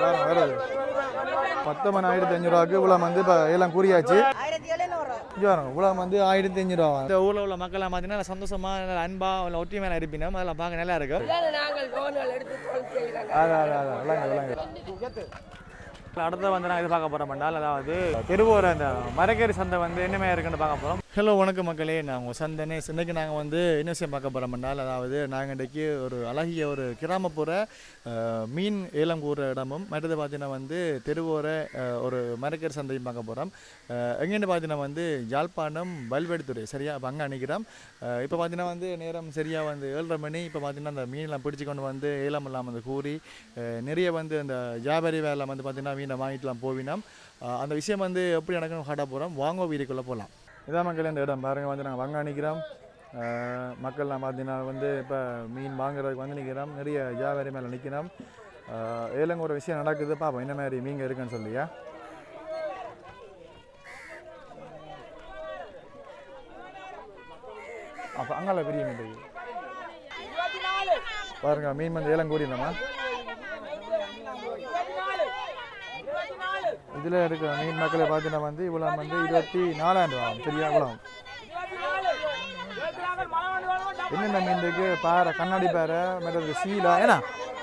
வேறு வருது பத்தொன்பதாயிரத்தி அஞ்சூறுவாக்கு இவ்வளோ வந்து இப்போ எல்லாம் கூறியாச்சு. ஆயிரத்தி இவ்வளோ வந்து ஆயிரத்தி அஞ்சூறுவா இந்த ஊரில் உள்ள மக்கள்லாம் பார்த்தீங்கன்னா சந்தோஷமாக நல்லா அன்பா இல்லை ஒற்றுமையாக இருப்பினோம். அதெல்லாம் பார்க்க நல்லா அதான் அதான் அதான். விளங்க விளங்க. அடுத்த வந்து நான் இது பார்க்க போகிறோம் பண்ணால் அதாவது திருவூர் அந்த மரக்கறி சந்தை வந்து என்னமே இருக்குன்னு பார்க்க போகிறோம் ஹலோ வணக்கம் மக்களே. நான் உங்கள் சந்தனே. இன்னைக்கு நாங்கள் வந்து என்ன விஷயம் பார்க்க போகிறோம்னால் அதாவது நாங்கள் இன்றைக்கி ஒரு அழகிய ஒரு கிராமப்புற மீன் ஏலம் கூற இடமும் மற்றது பார்த்தீங்கன்னா வந்து தெருவோர ஒரு மரக்கர் சந்தையும் பார்க்க போகிறோம் எங்கேன்னு பார்த்தீங்கன்னா வந்து யாழ்ப்பாணம் வல்வெடுத்துறை. சரியா? அப்போ அங்கே அணிக்கிறோம். இப்போ பார்த்தீங்கன்னா வந்து நேரம் சரியாக வந்து ஏழரை மணி. இப்போ பார்த்தீங்கன்னா அந்த மீனெல்லாம் பிடிச்சி கொண்டு வந்து ஏலம் எல்லாம் வந்து கூறி நிறைய வந்து அந்த வியாபாரி வேலை வந்து பார்த்தீங்கன்னா மீனை வாங்கிட்டுலாம் போவினோம். அந்த விஷயம் வந்து எப்படி நடக்கணும் காட்ட போகிறோம் வாங்கோ வீதிக்குள்ளே போகலாம் இதான் மக்கள் இந்த இடம். பாருங்க வந்து நாங்கள் வாங்க நிற்கிறோம் மக்கள்லாம் பார்த்தீங்கன்னா வந்து இப்போ மீன் வாங்குறதுக்கு வந்து நிற்கிறோம் நிறைய வியாபாரி மேலே நிற்கிறோம் ஏலங்க ஒரு விஷயம் நடக்குது. பார்ப்போம் என்ன மாதிரி மீங்க இருக்குன்னு சொல்லியா அப்போ அங்கால பெரிய மீன் இருக்கு பாருங்க மீன் வந்து ஏலங்கூடி கூடினோமா இதில் இருக்கிற மீன் மக்களை பார்த்தீங்கன்னா வந்து இவ்வளோ வந்து இருபத்தி நாலாயிரம் ரூபா ஆகும். சரியா இவ்வளோ என்னென்ன மீன் இருக்கு? பாறை கண்ணாடி பாறை மற்றது சீலா. ஏன்னா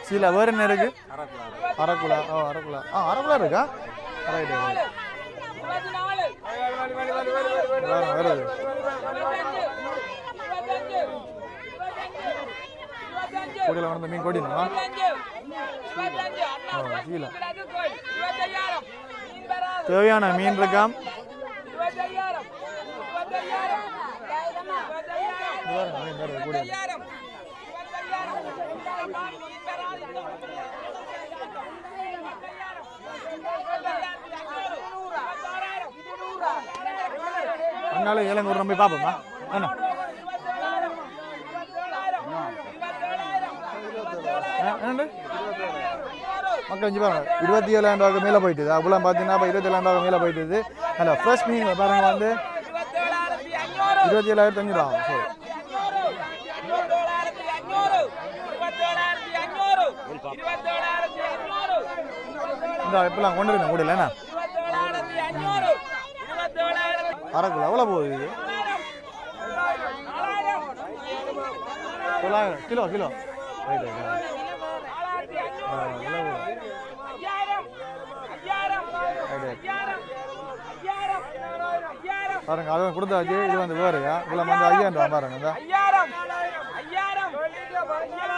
சீலா வேறு என்ன இருக்கு? அரக்குலா ஓ அரக்குலா ஆ அரக்குலா இருக்கா? ரைட் ரைட் வேறு கொடியில் வளர்ந்த மீன் கொடினா? ஓ சீலா. தேவையான மீன் இருக்காம் அதனால பாருங்க, மீன் நம்பி பார்ப்போமா என்ன என்னண்டு மக்கள் இஞ்சி பாருங்க இருபத்தி ஏழாயிரம் ரூபாய்க்கு மேலே போயிட்டுது. அப்படிலாம் பார்த்தீங்கன்னா இப்போ இருபத்தி ஏழாயிரம் ரூபாய்க்கு மேலே போயிட்டுது. அல்ல ஃப்ரெஷ் மீன் பாருங்க வந்து. இருபத்தி ஏழாயிரத்தி அஞ்சு ரூபா சரி இந்த இப்பெல்லாம் கொண்டு இருக்கேன் கூட என்ன? அரைக்குள்ள எவ்வளோ போகுது தொள்ளாயிரம் கிலோ கிலோ. ரைட் ரைட் பாருங்க அதுவும் கொடுத்தாச்சு இது வந்து வேறையா? இதெல்லாம் வந்து ஐயாயிரம் பாருங்க இந்த.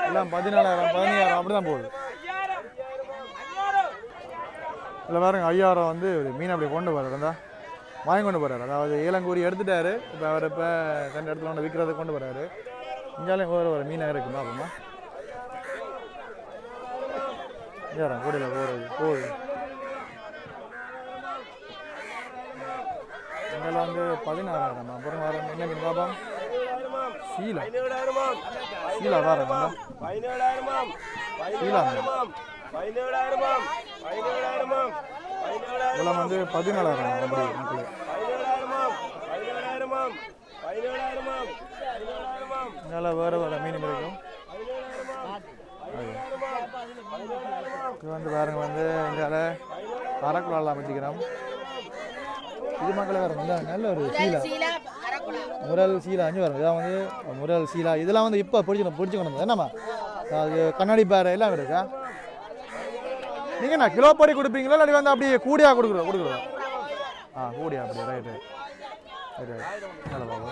எல்லாம் பதினாலாயிரம் பதினாயிரம் அப்படி தான் போகுது இல்லை பாருங்க ஐயாயிரம் வந்து ஒரு மீன் அப்படி கொண்டு போகிறார் இருந்தா வாங்கி கொண்டு போகிறாரு அதாவது ஏலங்கூரி எடுத்துட்டாரு. இப்போ அவர் இப்போ ரெண்டு இடத்துல ஒன்று விற்கிறதுக்கு கொண்டு போகிறாரு இங்கேயும் வேறு ஒரு மீனாக இருக்கு பார்ப்போமா ஏறாம் கூடையில் போகிறது போகுது. இதில் வந்து பதினாறாயிரம்? அப்புறம் வர என்ன மீன் சீலா சீலா. பாருங்க சீலா இதெல்லாம் வந்து பதினாலாயிரம் அப்படி மக்களே. இதெல்லாம் வேறு வேறு மீன் கிடைக்கும். இது வந்து பாருங்க வந்து இங்கால அரக்குலாம் வச்சுக்கிறோம் இது மக்களை நல்ல ஒரு சீலா. முரல் சீலா அஞ்சு வரும் இதான் வந்து முரல் சீலா. இதெல்லாம் வந்து இப்போ பிடிச்சிக்கணும் பிடிச்சிக்கணும் என்னம்மா? அது கண்ணாடி பாறை எல்லாம் இருக்கா? நீங்கள் என்ன கிலோ படி கொடுப்பீங்களா? இல்லாட்டி வந்து அப்படியே கூடியா கொடுக்குறோம் கொடுக்குறோம் ஆ கூடியா அப்படியே ரைட்டு ரைட் ரைட் நல்ல பாபு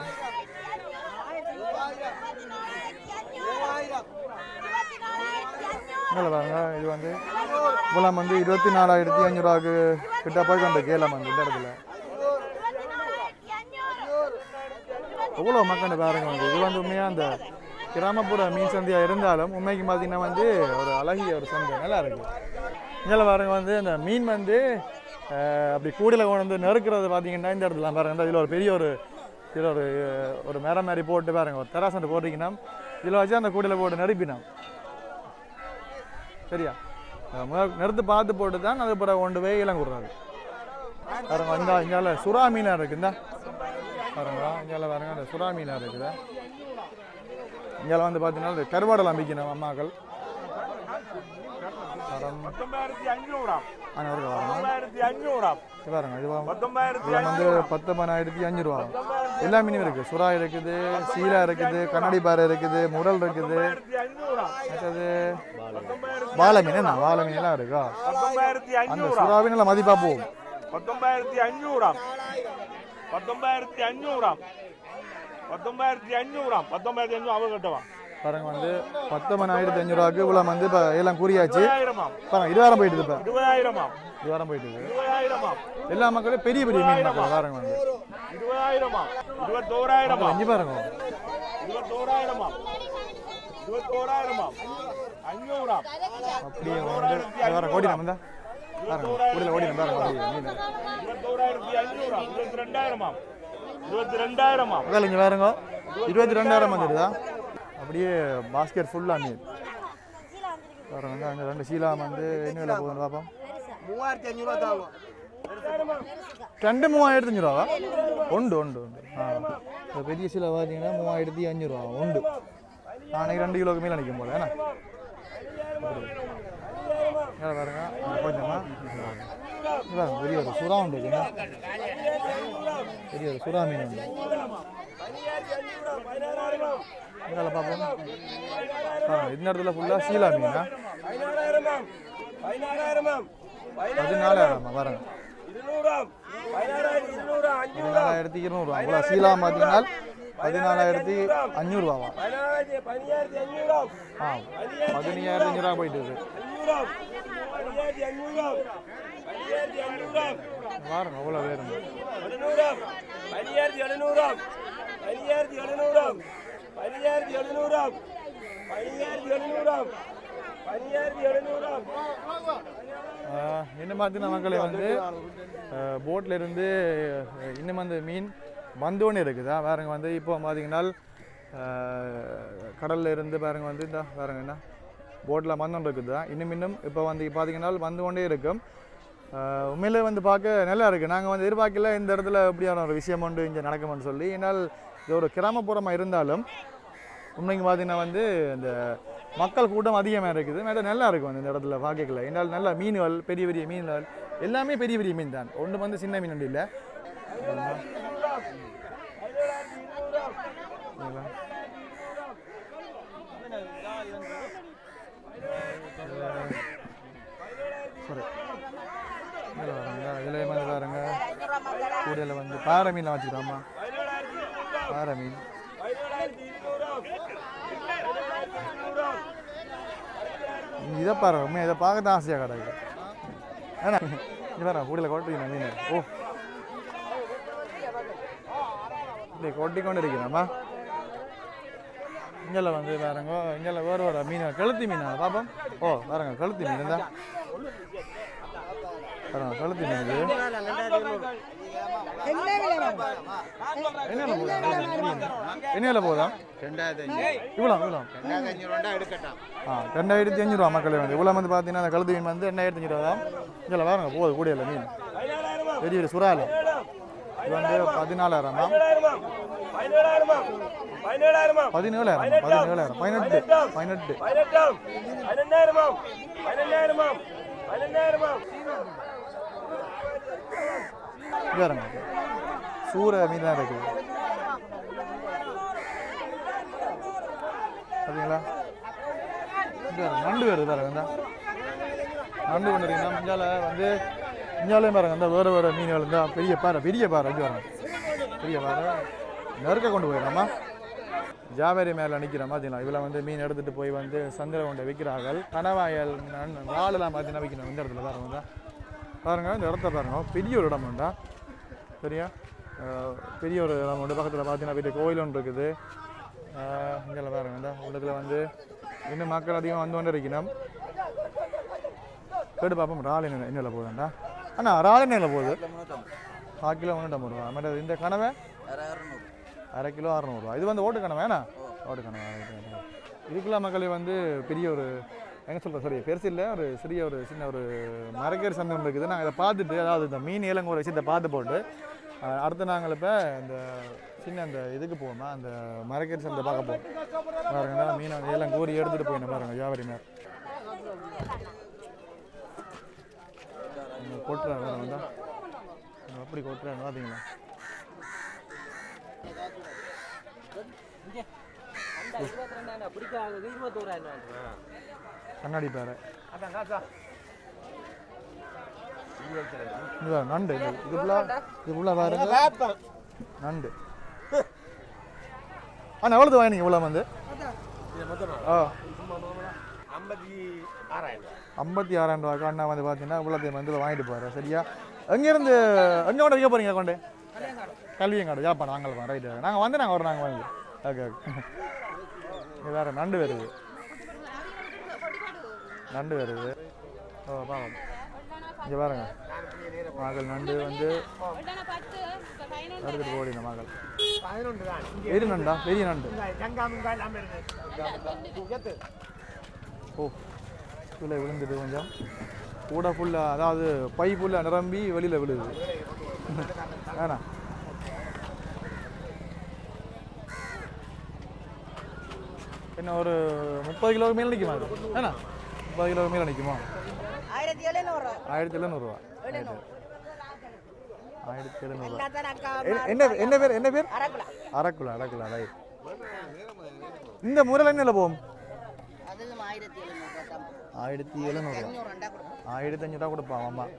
நல்ல பாருங்க. இது வந்து இவ்வளோ வந்து இருபத்தி நாலாயிரத்தி அஞ்சூறுவாக்கு கிட்ட போய் கொண்ட கேலம் வந்து இந்த இடத்துல. எவ்வளோ மக்கள் பாருங்க வந்து இது வந்து உண்மையாக அந்த கிராமப்புற மீன் சந்தையாக இருந்தாலும் உண்மைக்கு பார்த்தீங்கன்னா வந்து ஒரு அழகிய ஒரு சந்தை. நல்லா இருக்கு. இதில் பாருங்க வந்து அந்த மீன் வந்து அப்படி கூடையில் கொண்டு வந்து நறுக்கிறது பார்த்தீங்கன்னா இந்த இடத்துல பாருங்க. இதில் ஒரு பெரிய ஒரு இதில் ஒரு ஒரு மரம் மாதிரி போட்டு பாருங்க. ஒரு தெராசண்டு போட்டிங்கன்னா இதில் வச்சு அந்த கூடையில் போட்டு நெருப்பினான் சரியா? முதல் நிறுத்து பார்த்து போட்டு தான் அது கொண்டு போய் இளங்குறாரு பாருங்க இந்த சுறா மீனாக இருக்குது இந்த பாருங்க இங்கால பாருங்க அந்த சுறா மீனாக இருக்குது. இங்கே வந்து பார்த்தீங்கன்னா கருவாடெல்லாம் விற்கணும் அம்மாக்கள். பத்தொன்பதாயிரத்தி அஞ்சூறாம் ஆனால் ஒரு வரணும் பத்தொன்பதாயிரத்தி அஞ்சூறாம் இது பாருங்க. இது வா- பத்தொன்பதாயிரத்தி இது வந்து பத்தொன்பதாயிரத்தி அஞ்சு ரூபா எல்லா மீனும் இருக்குது. சுறா இருக்குது சீலா இருக்குது கண்ணாடி பாறை இருக்குது முரல் இருக்குது. மற்றது வாழை மீன் என்ன? வாழை மீன் எல்லாம் இருக்கா? அந்த சுறாவின் மதிப்பாக போகும். பத்தொன்பதாயிரத்தி அஞ்சூறாம் பத்தொன்பதாயிரத்தி அஞ்சூறாம் பத்தொன்பதாயிரத்தி அஞ்சூறாம் பத்தொன்பதாயிரத்தி அஞ்சூறு அவங்க கட்டுவான் பாருங்க வந்து பத்தொன்பதாயிரத்தி அஞ்சூறுவாக்கு இவ்வளோ வந்து இப்போ எல்லாம் குறியாச்சு. பாருங்க இருபதாயிரம் போயிட்டு இப்போ. இருபதாயிரமாம். இருபதாயிரம் போயிட்டு இருபதாயிரமாம். எல்லா மக்களும் பெரிய பெரிய மீன் மக்கள் பாருங்க வந்து. இருபதாயிரமாம். இருபத்தோராயிரமாம். அஞ்சு பாருங்க. இருபத்தோராயிரமாம். இருபத்தோராயிரமாம். அப்படியே வந்து நம்ம தான் பாருங்க கூடையில் ஓடி நம்ம பாருங்க இருபத்தி பாருங்க இருபத்தி ரெண்டாயிரம் வந்துடுதா அப்படியே பாஸ்கெட் ஃபுல்லாக மீன் பாருங்க அங்கே ரெண்டு சீலா வந்து என்ன விலை போகுதுன்னு பார்ப்போம் மூவாயிரத்தி அஞ்சூறுவா தாங்கும் ரெண்டு மூவாயிரத்தி அஞ்சூறுவா உண்டு உண்டு உண்டு ஆ இப்போ பெரிய சீலை பார்த்தீங்கன்னா மூவாயிரத்தி அஞ்சூறுவா உண்டு நாளைக்கு ரெண்டு கிலோக்கு மேலே நிற்கும் போல என்ன இங்க பாருங்க இங்க கொஞ்சமா இங்க பாருங்க பெரிய ஒரு சுறா உண்டு இருக்குங்க பெரிய ஒரு சுறா மீன் உண்டு. இங்கே பார்ப்போம். பாருங்க இந்த இடத்துல ஃபுல்லாக சீலா மீனா? பதினாலாயிரமா பாருங்க. பதினாலாயிரத்தி இருநூறுவா இவ்வளோ சீலா பார்த்தீங்கன்னா பதினாலாயிரத்தி அஞ்சூறுவாவா? பதினாறாயிரத்தி பதினாயிரத்தி ஆ பதினையாயிரத்தி அஞ்சூறுவா போயிட்டு இருக்கு. பாருங்க அவ்வளோ வேறுங்க எழுநூறாம். பதினாயிரத்தி எழுநூறாம். பதினாயிரத்தி எழுநூறாம். பதினாயிரத்தி எழுநூறாம். பதினாயிரத்தி எழுநூறாம். என்ன பார்த்தீங்கன்னா மக்களே வந்து போட்டில் இருந்து இன்னும் அந்த மீன் வந்தோன்னு இருக்குதா? பாருங்க வந்து இப்போ பார்த்தீங்கன்னா கடலில் இருந்து பாருங்க வந்து இந்த பாருங்க என்ன? போட்டில் வந்தோன்னு இருக்குதா? இன்னும் இன்னும் இப்போ வந்து பார்த்தீங்கன்னா வந்து கொண்டே இருக்கும். உண்மையிலே வந்து பார்க்க நல்லா இருக்குது நாங்கள் வந்து எதிர்பார்க்கல இந்த இடத்துல எப்படியான ஒரு விஷயம் ஒன்று இங்கே நடக்கும்னு சொல்லி. என்னால் இது ஒரு கிராமப்புறமாக இருந்தாலும் உண்மைக்கு பார்த்தீங்கன்னா வந்து இந்த மக்கள் கூட்டம் அதிகமாக இருக்குது. மேடம் நல்லா இருக்கும் இந்த இடத்துல பார்க்கல என்னால் நல்ல மீன்கள் பெரிய பெரிய மீன்கள் எல்லாமே பெரிய பெரிய மீன் தான் ஒன்று வந்து சின்ன மீன் இல்லை. Yeah இதில் வந்து பாருங்க கூடையில் வந்து பாறை மீன்லாம் வச்சுக்கிறோம்மா பாறை மீன் இதை பாரு உண்மை இதை பார்க்க தான் ஆசையாக கிடக்கு. ஏன்னா இது பாரு கூடையில் கொட்டுறீங்க மீன். ஓ. இல்லை கொட்டி கொண்டு இங்கே வந்து பாருங்க இங்கே வேறு வேறு மீன் கழுத்தி மீன் பாப்போம். ஓ பாருங்க கழுத்தி மீன் தான் பாருங்க கழுத்து மீன் என்ன விலை போதா இவ்வளோ இவ்வளோ. ஆ ரெண்டாயிரத்தி அஞ்சூறுவா மக்களே வந்து. இவ்வளோ வந்து பார்த்தீங்கன்னா அந்த கழுத்து மீன் வந்து ரெண்டாயிரத்தி அஞ்சூறுவா தான். இதில் பாருங்க போகுது கூடையில் மீன். பெரிய சுறால. இது வந்து பதினாலாயிரம் தான். பதினேழாயிரம் பதினேழாயிரம். பதினெட்டு பதினெட்டு. பதினெட்டாம் பன்னெண்டாயிரமாம் பன்னெண்டாயிரமாம் சூற மீன் தான் இருக்குது பார்த்தீங்களா நண்டு வருது பாருங்க இந்த. நண்டு கொண்டு இருக்கீங்கன்னா வந்து மஞ்சாலே பாருங்க இந்த வேறு வேறு மீன்கள் இருந்தால் பெரிய பாறை பெரிய பாறை இது பாருங்க. பெரிய பாறை. நெருக்க கொண்டு போயிடலாமா? ஜாவேரி மேலே நிற்கிற பார்த்தீங்களா இதில் வந்து மீன் எடுத்துகிட்டு போய் வந்து சந்திர கொண்டு விற்கிறார்கள் கணவாயல் நன் வாழெல்லாம் பார்த்தீங்கன்னா விற்கணும் இந்த இடத்துல பாருங்க தான் பாருங்க இந்த இடத்த பாருங்க. பெரிய ஒரு இடம் உண்டா? சரியா? பெரிய ஒரு இடம் உண்டு. பக்கத்தில் பார்த்தீங்கன்னா வீட்டு கோயில் ஒன்று இருக்குது. இங்கே பாருங்க இந்த உள்ளத்துல வந்து இன்னும் மக்கள் அதிகம் வந்து கொண்டு இருக்கணும் கேட்டு பார்ப்போம். ராலி என்ன என்னல போகுதுண்டா அண்ணா? ராலி என்ன போகுது? கால் கிலோ முந்நூற்றம்பது ரூபா. மற்ற இந்த கனவை? அரை கிலோ அறநூறுவா இது வந்து ஓட்டு கனவை ஏண்ணா ஓட்டு கனவை. இதுக்குள்ள மக்களே வந்து பெரிய ஒரு என்ன சொல்கிறேன் சரி பெருசு இல்லை ஒரு சிறிய ஒரு சின்ன ஒரு மரக்கர் சந்தை இருக்குது. நாங்கள் இதை பார்த்துட்டு அதாவது இந்த மீன் ஏலங்கூர விஷயத்தை பார்த்து போட்டு அடுத்து நாங்கள் இப்போ இந்த சின்ன அந்த இதுக்கு போகணும் அந்த மரக்கறி சந்தை பார்க்க போவோம். பாருங்க மீன் அந்த ஏலம் கூறி எடுத்துகிட்டு போயிடணும் பாருங்க வியாபாரி மேர் கொட்டுறேன் வேறு வந்தா இங்க எப்படி கொட்டுறேன்னு பார்த்தீங்களா கண்ணாடி பேர. நண்டு. இது ஃபுல்லாக இது நண்டு. அண்ணா எவ்வளோ வாங்கினீங்க இவ்வளோ வந்து? ஆ. ஐம்பத்தி ஆறாயிரம் ரூபாய்க்கு அண்ணா வந்து பார்த்தீங்கன்னா இவ்வளோத்தையும் வந்து வாங்கிட்டு போகிறேன் சரியா? எங்கேருந்து எங்கே கொண்டு வைக்க போகிறீங்க கொண்டு? கல்வியங்காடு. ஜாப்பான் நாங்கள் ரைட்டு நாங்கள் வந்து நாங்கள் வரோம் நாங்கள் வந்து ஓகே ஓகே வேறு நண்டு வருது. நண்டு வருது. ஓ பாவம். இங்கே பாருங்க. மகள் நண்டு வந்து எடுத்துட்டு போடின மகள் பதினொன்று நண்டா? பெரிய நண்டு. ஓ கீழே விழுந்துட்டு கொஞ்சம். கூட ஃபுல்லாக அதாவது பை ஃபுல்லாக நிரம்பி வெளியில் விழுது. வேணாம். என்ன ஒரு முப்பது கிலோ மேலே நிற்குமா ஏண்ணா முப்பது கிலோ மேலே நிற்குமா ஆயிரத்தி எழுநூறு. ஆயிரத்தி எழுநூறுவா. ஆயிரத்தி எழுநூறுவா. எல்லாத்தான் அக்கா என்ன என்ன பேர் என்ன பேர்? அரைக்குலா. அரக்குலா ரைட் இந்த முறையில் என்ன போகும் ஆயிரத்தி எழுநூறு ஆயிரத்தி எழுநூறுவா. ஆயிரத்தி அஞ்சூறுவா கொடுப்பான் ஆமாம்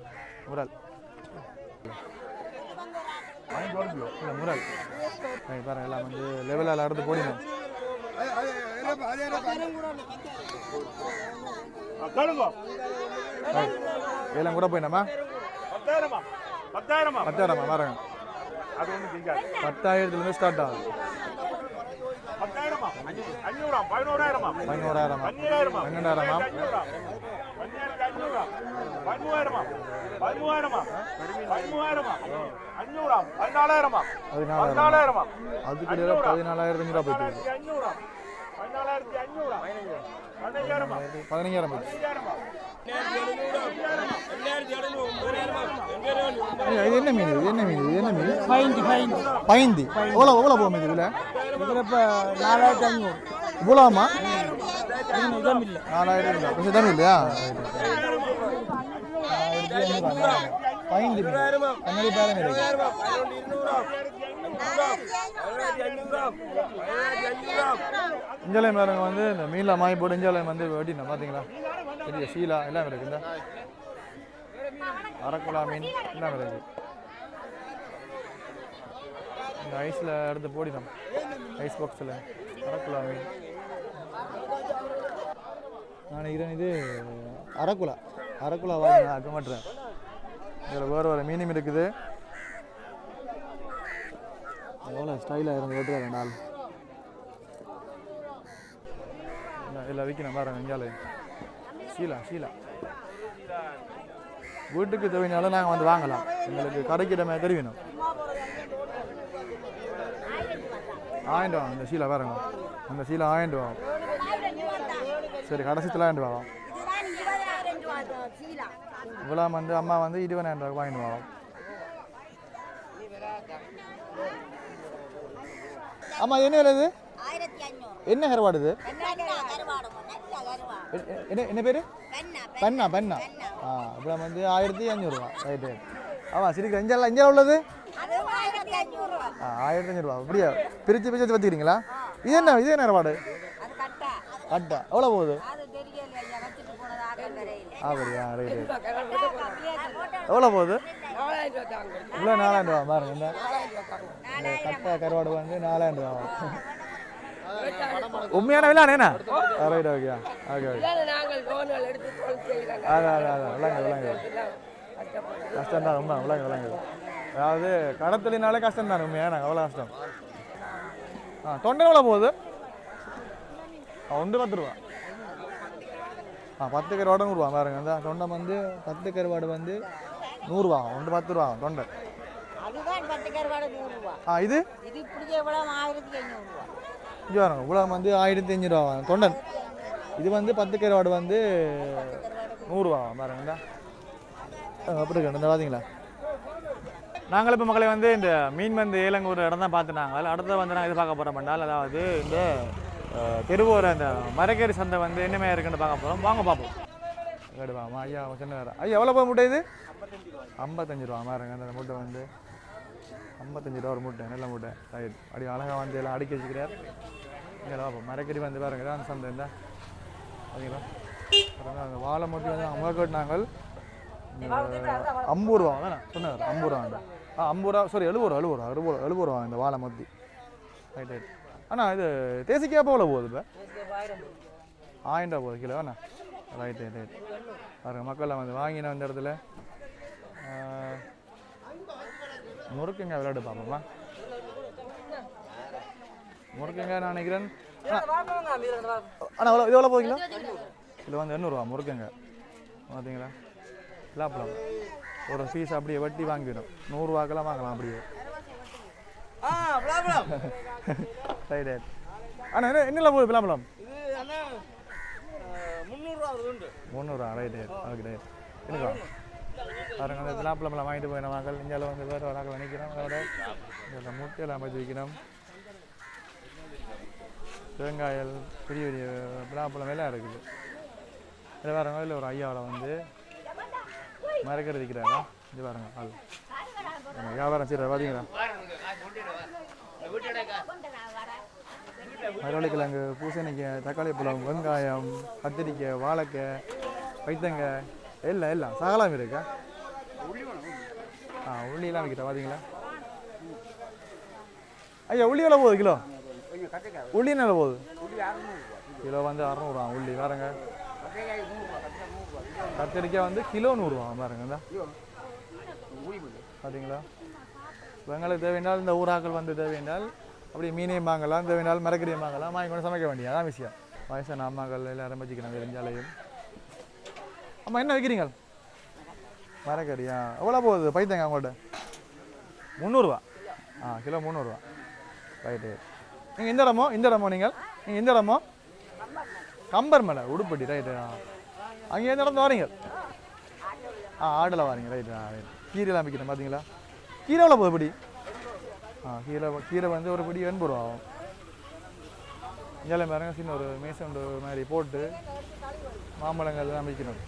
முரல் முரல் சரி, பாருங்க எல்லாம் வந்து லெவலில் எடுத்து போடினோம் கேளுங்க இதெல்லாம் கூட போயினோமா பத்தாயிரமா? பத்தாயிரமா? பத்தாயிரமா பாருங்க அது ஒன்றும் பத்தாயிரத்துலேருந்து ஸ்டார்ட் ஆகுது. பத்தாயிரமா? அஞ்சூறா? பதினோராயிரமா? பதினோராயிரமா? பன்னெண்டாயிரமா? பதிமூவாயிரமா பதிமூவாயிரமா பதிமூவாயிரமா அஞ்சூறா பதினாலாயிரமா பதினாலாயிரம் பதினாலாயிரமா அதுக்கு இடையில பதினாலாயிரத்தி அஞ்சூறுவா போயிட்டு இருக்கு. அஞ்சூறா பதினாலாயிரத்தி அஞ்சூறா பதினஞ்சாயிரமா இது என்ன மீன் இது என்ன மீன் இது என்ன மீன் பைந்தி. பைந்தி பைந்தி. எவ்வளோ எவ்வளோ போகும் இது இதில் இப்போ நாலாயிரத்தி ஐநூறு. இவ்வளோமா நாலாயிரம் இல்லை. கொஞ்சம் தானே இல்லையா ஆயிரத்தி மீன் கண்ணாடி பேரம் இருக்கு இஞ்சாலயம் பாருங்க வந்து இந்த மீனில் மாய் போட்டு இஞ்சாலயம் வந்து வெட்டினோம் பார்த்தீங்களா பெரிய ஷீலா எல்லாம் இருக்கு இந்த அரக்குலா மீன் எல்லாம் இருக்கு இந்த ஐஸில் எடுத்து போடினோம். ஐஸ் பாக்ஸில் அரக்குலா மீன். நான் நினைக்கிறேன் இது அரக்குலா அரக்குலா வாங்க நான் அக்க மாட்டேன் இதில் வேறு வேறு மீனும் இருக்குது. எவ்வளோ ஸ்டைலாக இருந்து வெட்டுற ரெண்டு நாள் இல்லை விற்கணும் பாருங்க இங்காலே ஷீலா ஷீலா. வீட்டுக்கு தேவைனாலும் நாங்கள் வந்து வாங்கலாம். எங்களுக்கு கடைக்கிடமே தெரிவிக்கணும் ஆயிரம் வாங்க இந்த ஷீலா பாருங்க. அந்த ஷீலா ஆயிரம் வாங்க சரி கடைசி தொள்ளாயிரம் ரூபா இவ்வளோ வந்து அம்மா வந்து இருபதாயிரம் ரூபாய்க்கு வாங்கிட்டு வரோம் அம்மா இது என்ன விலை இது? என்ன கருவாடு இது? என்ன என்ன பேர்? பண்ணா பண்ணா. ஆ அப்புறம் வந்து ஆயிரத்தி அஞ்சூறுவா ரைட்டு ஆமாம் சரி இஞ்செல்லாம் இஞ்செல்லாம் உள்ளது? ஆயிரத்தி ஆ ஆயிரத்தி அஞ்சூறுவா அப்படியா? பிரித்து பிரித்து வச்சுக்கிறீங்களா? இது என்ன இது என்ன கருவாடு? கட்டா எவ்வளோ போகுது? அப்படியா? ரைட்டு எவ்வளோ போகுது? இவ்வளோ நாலாயிரம் ரூபா பாருங்க இந்த கட்டை கருவாடு வந்து நாலாயிரம் ரூபா உண்மையான விலை என்ன ரைட் ஓகே ஓகே ஓகே அதான் அதான் அதான். விளங்கு விளங்கு கஷ்டம் தான் ரொம்ப விளங்கு விளங்கு அதாவது கடத்தலினாலே கஷ்டம் தான் உண்மையாக நாங்கள் அவ்வளோ கஷ்டம். ஆ தொண்டை எவ்வளோ போகுது? ஒன்று பத்து ரூபா ஆ பத்து கருவாடு நூறுரூவா பாருங்க. இந்த தொண்டை வந்து பத்து கருவாடு வந்து நூறுரூவா ஒன்று பத்து ரூபா தொண்டை ஆ இது? இது பாருங்க வந்து ஆயிரத்தி அஞ்சூறுவா தொண்டன். இது வந்து பத்து கருவாடு வந்து நூறுரூவா பாருங்க அப்படி இருக்கு. இந்த பார்த்தீங்களா நாங்கள் இப்போ மக்களை வந்து இந்த மீன் வந்து ஏலங்கூர் இடம் தான் பார்த்துனாங்க அடுத்து வந்து நாங்கள் இது பார்க்க போகிறோம் பண்ணால் அதாவது இந்த தெருவோர அந்த மரக்கறி சந்தை வந்து என்னமே இருக்குன்னு பார்க்க போகிறோம் வாங்க பார்ப்போம். கேடுவாமா ஐயா சொன்னார் ஐயா எவ்வளோ போய் முட்டை இது? ஐம்பத்தஞ்சு ரூபா. பாருங்க அந்த மூட்டை வந்து ஐம்பத்தஞ்சு ரூபா ஒரு மூட்டை நல்ல மூட்டை. ரைட். அப்படி அழகாக வந்து எல்லாம் அடுக்கி வச்சுக்கிறார் இங்கே பார்ப்போம். மரக்கறி வந்து பாருங்க. அந்த சந்தை. இந்த. ஓகேங்களா அந்த வாழை முட்டி வந்து அவங்க கட்டினாங்க. ஐம்பது ரூபா வேணா சொன்னார் ஐம்பது ரூபா. ஆ ஐம்பது ரூபா. சாரி எழுபது ரூபா எழுபது ரூபா. எழுபது ரூபா எழுபது ரூபா இந்த வாழை மத்தி ரைட் ரைட். அண்ணா இது தேசிக்காய் போல போகுது இப்போ. ஆயிரம் ரூபா போகுது கிலோ அண்ணா. ரைட் ரைட் ரைட் பாருங்க மக்கள் வந்து வாங்கின அந்த இடத்துல முறுக்குங்க விளையாடு பார்ப்போமா முறுக்குங்க நான் நினைக்கிறேன். அண்ணா எவ்வளோ இது எவ்வளோ போகுது கிலோ? கிலோ வந்து எண்ணூறுவா முறுக்குங்க பார்த்தீங்களா லாப்பலாம் ஒரு பீஸ் அப்படியே வட்டி வாங்கிடும். நூறுரூவாக்கெல்லாம் வாங்கலாம் அப்படியே. ரைட் ரைட் அண்ணா என்ன என்னெல்லாம் போகுது பிளாம்பலாம் முந்நூறுரூவா ரைட் ரைட் ஓகே ரைட் எனக்கு பாருங்க அந்த வாங்கிட்டு போயின மக்கள் இந்தியாவில் வந்து வேறு ஆக்கள் நிற்கிறோம் அதோட இதில் முட்டையெல்லாம் வச்சு வைக்கணும் தேங்காயல் பெரிய பெரிய பிளாம்பழம் எல்லாம் இருக்குது. இதில் பாருங்க இதில் ஒரு ஐயாவில் வந்து மரக்கறி விற்கிறாரா. இது பாருங்க ஆள். வியாபாரம் செய்கிறார் பார்த்தீங்களா மரவள்ளிக்கிழங்கு பூசணிக்காய் தக்காளி பழம் வெங்காயம் கத்திரிக்காய் வாழைக்காய் வைத்தங்க எல்லாம் எல்லாம். சகலாம் இருக்கா? ஆ உள்ளியெல்லாம் விற்கிட்ட பார்த்தீங்களா ஐயா உள்ளி எவ்வளோ போகுது கிலோ? உள்ளி என்ன போகுது? கிலோ வந்து அறநூறுவா உள்ளி. பாருங்க. கத்திரிக்காய் வந்து கிலோ நூறுரூவா பாருங்க பார்த்தீங்களா எங்களுக்கு தேவையினால் இந்த ஊராக்கள் வந்து தேவையானால் அப்படி மீனையும் வாங்கலாம் தேவையானால் மரக்கறியும் வாங்கலாம் வாங்கி கொண்டு சமைக்க வேண்டிய அதான் விஷயம். வயசான அம்மாக்கள் எல்லாரும் வச்சுக்கணும் தெரிஞ்சாலையும் அம்மா என்ன வைக்கிறீங்க? மரக்கறியா? எவ்வளோ போகுது? பைத்தங்க அவங்கள்ட்ட முந்நூறுரூவா ஆ கிலோ முந்நூறுரூவா ரைட்டு நீங்கள் இந்த இடமோ? இந்த இடமோ நீங்கள்? நீங்கள் இந்த இடமோ? கம்பர் மலை உடுப்பட்டி ரைட்டு ஆ அங்கே எந்த இடத்துல வரீங்க? ஆ ஆடில் வரீங்க. ரைட்டு ஆ ரைட் கீரைலாம் விற்கிறேன் பார்த்தீங்களா கீரை எவ்வளோ போகுது படி. ஆ கீரை கீரை வந்து ஒரு படி எண்பது ரூபா ஆகும் இங்கே பாருங்க சின்ன ஒரு மேசண்டு மாதிரி போட்டு மாம்பழங்கள் எல்லாம் விற்கணும்.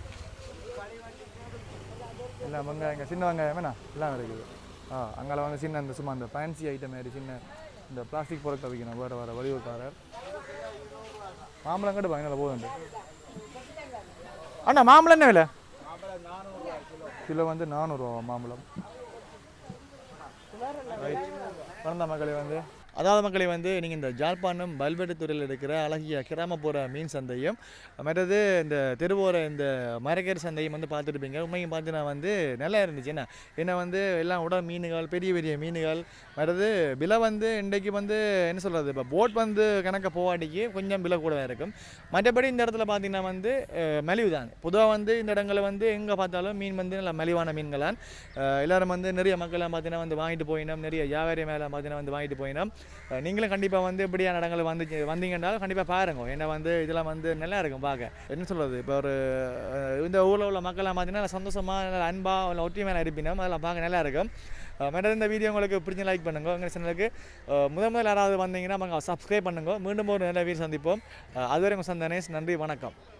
எல்லாம் வெங்காயங்க சின்ன வெங்காயம் என்ன எல்லாம் இருக்குது. ஆ அங்கே வந்து சின்ன இந்த சும்மா இந்த ஃபேன்சி ஐட்டம் மாதிரி சின்ன இந்த பிளாஸ்டிக் பொருட்கள் விற்கணும். வேறு வேறு வடிவுக்காரர். மாம்பழம் கட்டு பயனில் போகுது அண்ணா மாம்பழம் என்ன விலை? கிலோ. வந்து நானூறுரூவா மாம்பழம். ரைட் மகளே வந்து. அதாவது மக்களை வந்து நீங்கள் இந்த ஜாழ்ப்பாணம் பல்வெட்டுத்துறையில் இருக்கிற அழகிய கிராமப்புற மீன் சந்தையும் மற்றது இந்த தெருவோர இந்த மரக்கறி சந்தையும் வந்து பார்த்துருப்பீங்க. உண்மையும் பார்த்தீங்கன்னா வந்து நல்லா இருந்துச்சு. என்ன? ஏன்னா வந்து எல்லாம் உடல் மீன்கள் பெரிய பெரிய மீன்கள் மற்றது விலை வந்து இன்றைக்கு வந்து என்ன சொல்கிறது இப்போ போட் வந்து கணக்க போவாட்டிக்கு கொஞ்சம் விலை கூட இருக்கும். மற்றபடி இந்த இடத்துல பார்த்தீங்கன்னா வந்து மலிவு தான் பொதுவாக வந்து இந்த இடங்களில் வந்து எங்கே பார்த்தாலும் மீன் வந்து நல்ல மலிவான மீன்களான். எல்லோரும் எல்லாரும் வந்து நிறைய மக்கள்லாம் பார்த்தீங்கன்னா வந்து வாங்கிட்டு போயினோம் நிறைய வியாபாரி மேலே பார்த்தீங்கன்னா வந்து வாங்கிட்டு போயினோம். நீங்களும் கண்டிப்பாக வந்து இப்படியான இடங்கள் வந்து வந்தீங்கன்னா கண்டிப்பாக பாருங்க. ஏன்னா வந்து இதெல்லாம் வந்து நல்லா இருக்கும் பார்க்க என்ன சொல்கிறது இப்போ ஒரு இந்த ஊரில் உள்ள மக்கள்லாம் பார்த்தீங்கன்னா சந்தோஷமாக நல்லா அன்பாக இல்லை ஒற்றுமையான இருப்பினோம். அதெல்லாம் பார்க்க நல்லா இருக்கும். மேடம் இந்த வீடியோ உங்களுக்கு பிடிச்ச லைக் பண்ணுங்க. எங்கள் சேனலுக்கு முதல் முதல் யாராவது வந்தீங்கன்னா அவங்க சப்ஸ்கிரைப் பண்ணுங்க. மீண்டும் ஒரு நல்ல வீடு சந்திப்போம். அதுவரை உங்கள் சந்தனேஷ் நன்றி வணக்கம்.